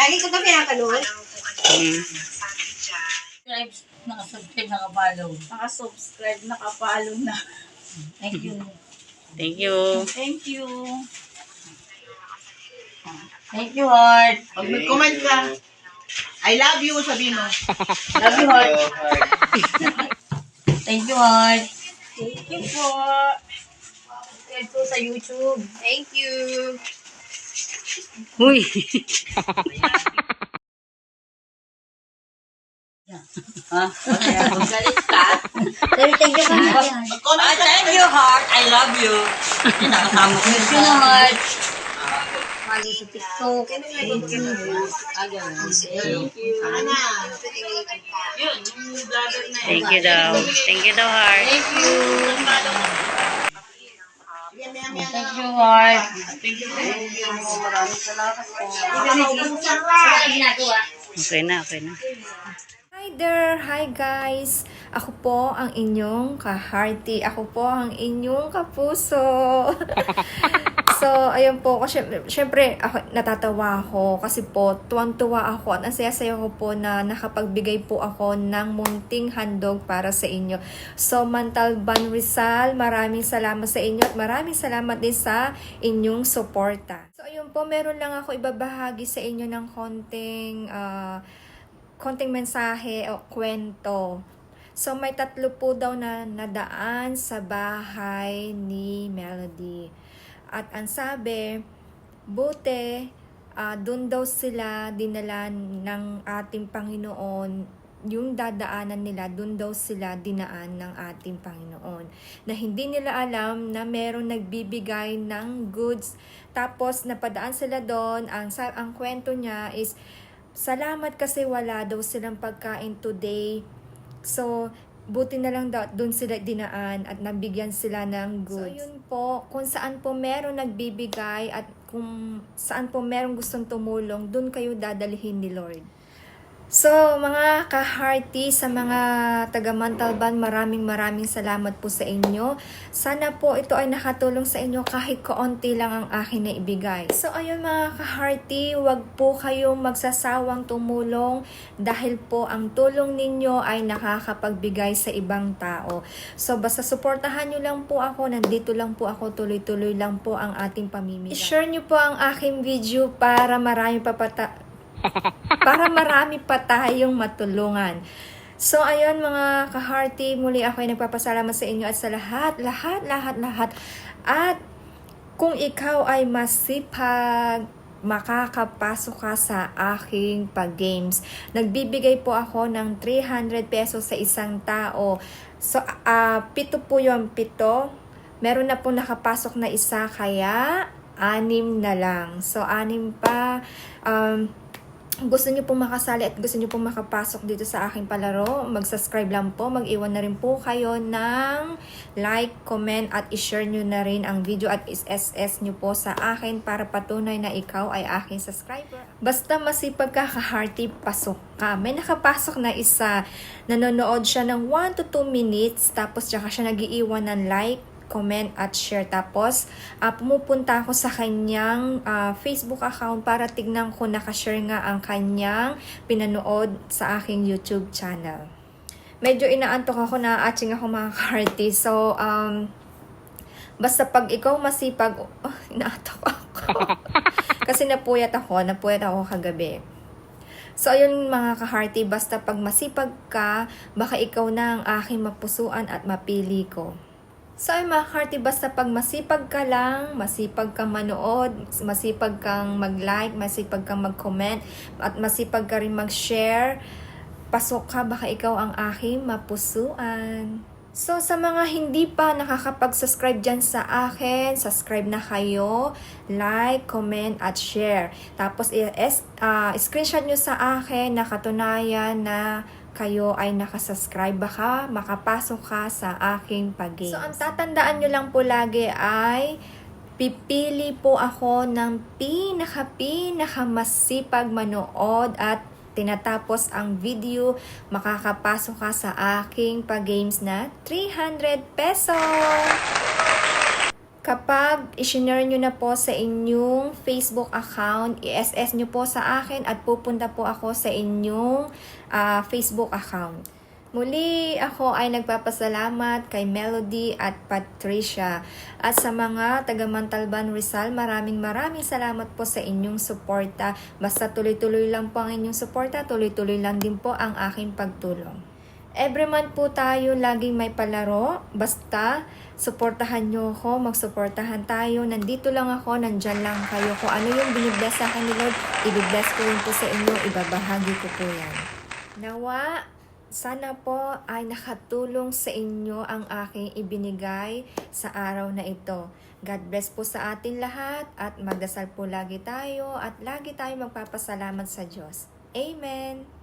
Lagi ko ito pinapanood. Mm. Subscribe, nakasubscribe, nakapollow. Naka-subscribe, nakapalo na. Thank you. Thank you. Thank you. Thank you, Heart. Pag nag-comment ka, I love you, sabi mo. Love you, Heart. Thank you, Heart. Thank you po. Subscribe po sa YouTube. Thank you. Uy. Ha? Galit ka. Thank you. Mag-comment ka. thank you, Heart. I love you. Nakasama ko yun. Thank you, Heart. Follow sa TikTok. Thank you. Ah, ganun. Thank you. Ano? Yun, yung vlogger na Thank you daw. Thank you daw, Heart. Thank you. Yan, yan, yan. Thank you, Heart. Okay na, okay na. Hi there! Hi guys! Ako po ang inyong ka-hearty. Ako po ang inyong kapuso. so, ayun po. Kasi, syempre, ako, natatawa ako kasi po, tuwang-tuwa ako at ang saya-saya ko po na nakapagbigay po ako ng munting handog para sa inyo. So, Mantalban Rizal, maraming salamat sa inyo at maraming salamat din sa inyong suporta. So, ayun po, meron lang ako ibabahagi sa inyo ng konting ah, konting mensahe o kwento. So, may tatlo po daw na nadaan sa bahay ni Melody. At ang sabi, buti, ah, doon daw sila dinala ng ating Panginoon yung dadaanan nila, doon daw sila dinaan ng ating Panginoon. Na hindi nila alam na merong nagbibigay ng goods. Tapos, napadaan sila doon. Ang, ang kwento niya is, Salamat kasi wala daw silang pagkain today. So, buti na lang daw doon sila dinaan at nabigyan sila ng goods. So, yun po, kung saan po meron nagbibigay at kung saan po meron gustong tumulong, doon kayo dadalhin ni Lord. So, mga ka-hearty sa mga taga-Mantalban, maraming maraming salamat po sa inyo. Sana po ito ay nakatulong sa inyo kahit kaunti lang ang akin na ibigay. So, ayun mga ka-hearty, wag po kayong magsasawang tumulong dahil po ang tulong ninyo ay nakakapagbigay sa ibang tao. So, basta suportahan nyo lang po ako. Nandito lang po ako. Tuloy-tuloy lang po ang ating pamimigay. I-share nyo po ang aking video para marami pa pata para marami pa tayong matulungan. So, ayun mga ka-hearty, muli ako ay nagpapasalamat sa inyo at sa lahat, lahat, lahat, lahat. At kung ikaw ay masipag, makakapasok ka sa aking pag-games. Nagbibigay po ako ng 300 pesos sa isang tao. So, ah pito po yung pito. Meron na po nakapasok na isa, kaya anim na lang. So, anim pa. Um, gusto niyo po makasali at gusto niyo po makapasok dito sa aking palaro, mag-subscribe lang po, mag-iwan na rin po kayo ng like, comment at i-share niyo na rin ang video at is-SS niyo po sa akin para patunay na ikaw ay aking subscriber. Basta masipag ka ka-hearty, pasok ka. May nakapasok na isa, nanonood siya ng 1 to 2 minutes, tapos tsaka siya nagiiwan ng like, comment at share. Tapos, ah, pumupunta ako sa kanyang ah, Facebook account para tignan ko nakashare nga ang kanyang pinanood sa aking YouTube channel. Medyo inaantok ako na atching ako mga ka-hearty. So, um, basta pag ikaw masipag, oh, inaantok ako. Kasi napuyat ako, napuyat ako kagabi. So, ayun mga ka-hearty, basta pag masipag ka, baka ikaw na ang aking mapusuan at mapili ko. So ay mga hearty, basta pag masipag ka lang, masipag kang manood, masipag kang mag-like, masipag kang mag-comment, at masipag ka rin mag-share, pasok ka, baka ikaw ang aking mapusuan. So, sa mga hindi pa nakakapag-subscribe dyan sa akin, subscribe na kayo, like, comment, at share. Tapos, i- es- ah, screenshot nyo sa akin na katunayan na kayo ay nakasubscribe. Baka makapasok ka sa aking pag So, ang tatandaan nyo lang po lagi ay pipili po ako ng pinaka-pinaka masipag manood at tinatapos ang video, makakapasok ka sa aking pag-games na 300 pesos! Kapag isinare nyo na po sa inyong Facebook account, i-SS nyo po sa akin at pupunta po ako sa inyong ah, Facebook account. Muli, ako ay nagpapasalamat kay Melody at Patricia. At sa mga taga Mantalban Rizal, maraming maraming salamat po sa inyong suporta. Basta tuloy-tuloy lang po ang inyong suporta, tuloy-tuloy lang din po ang aking pagtulong. Every month po tayo laging may palaro. Basta, suportahan nyo ako, magsuportahan tayo. Nandito lang ako, nandyan lang kayo. Kung ano yung binibless sa akin ni Lord, ibibless ko rin po sa inyo, ibabahagi ko po yan. Nawa, sana po ay nakatulong sa inyo ang aking ibinigay sa araw na ito. God bless po sa atin lahat at magdasal po lagi tayo at lagi tayo magpapasalamat sa Diyos. Amen!